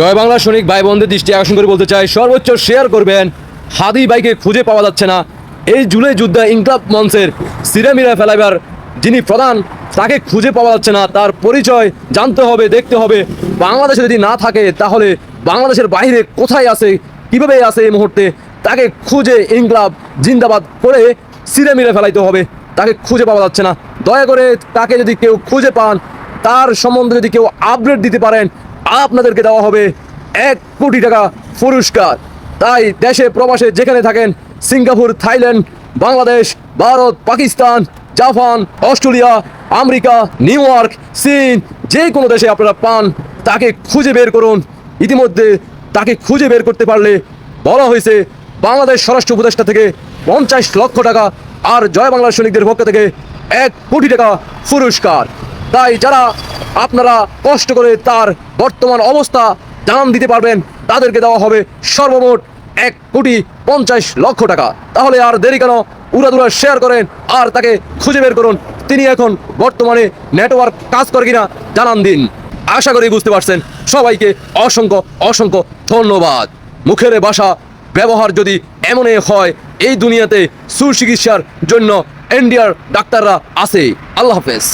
জয় বাংলা সৈনিক ভাই বোনদের দৃষ্টি আকর্ষণ করে বলতে চাই, সর্বোচ্চ শেয়ার করবেন। হাদি বাইকে খুঁজে পাওয়া যাচ্ছে না। এই জুলাই যুদ্ধে ইনকলাব মঞ্চের সিরামিরা ফেলাইবার যিনি প্রধান, তাকে খুঁজে পাওয়া যাচ্ছে না। তার পরিচয় জানতে হবে, দেখতে হবে। বাংলাদেশে যদি না থাকে, তাহলে বাংলাদেশের বাইরে কোথায় আছে, কীভাবে আছে এই মুহূর্তে, তাকে খুঁজে ইনকলাব জিন্দাবাদ করে সিরামিরা ফেলাইতে হবে। তাকে খুঁজে পাওয়া যাচ্ছে না। দয়া করে তাকে যদি কেউ খুঁজে পান, তার সম্বন্ধে যদি কেউ আপডেট দিতে পারেন আপনাদেরকে দেওয়া হবে এক কোটি টাকা পুরস্কার। তাই দেশে, প্রবাসে যেখানে থাকেন, Singapore, Thailand, Bangladesh, Bharat, Pakistan, Japan, Australia, America, New York, চীন, যে কোনো দেশে আপনারা পান, তাকে খুঁজে বের করুন। ইতিমধ্যে তাকে খুঁজে বের করতে পারলে বলা হয়েছে, বাংলাদেশ স্বরাষ্ট্র উপদেষ্টা থেকে পঞ্চাশ লক্ষ টাকা আর জয় বাংলা সৈনিকদের পক্ষ থেকে এক কোটি টাকা পুরস্কার। তাই যারা আপনারা কষ্ট করে তার বর্তমান অবস্থা জানান দিতে পারবেন, তাদেরকে দেওয়া হবে সর্বমোট এক কোটি পঞ্চাশ লক্ষ টাকা। তাহলে আর দেরি কেন? উড়াদুরা শেয়ার করেন আর তাকে খুঁজে বের করুন। তিনি এখন বর্তমানে নেটওয়ার্ক কাজ করে কিনা জানান দিন। আশা করি বুঝতে পারছেন। সবাইকে অসংখ্য অসংখ্য ধন্যবাদ। মুখের বাসা ব্যবহার যদি এমনই হয়, এই দুনিয়াতে সুচিকিৎসার জন্য ইন্ডিয়ার ডাক্তাররা আছে। আল্লাহ হাফেজ।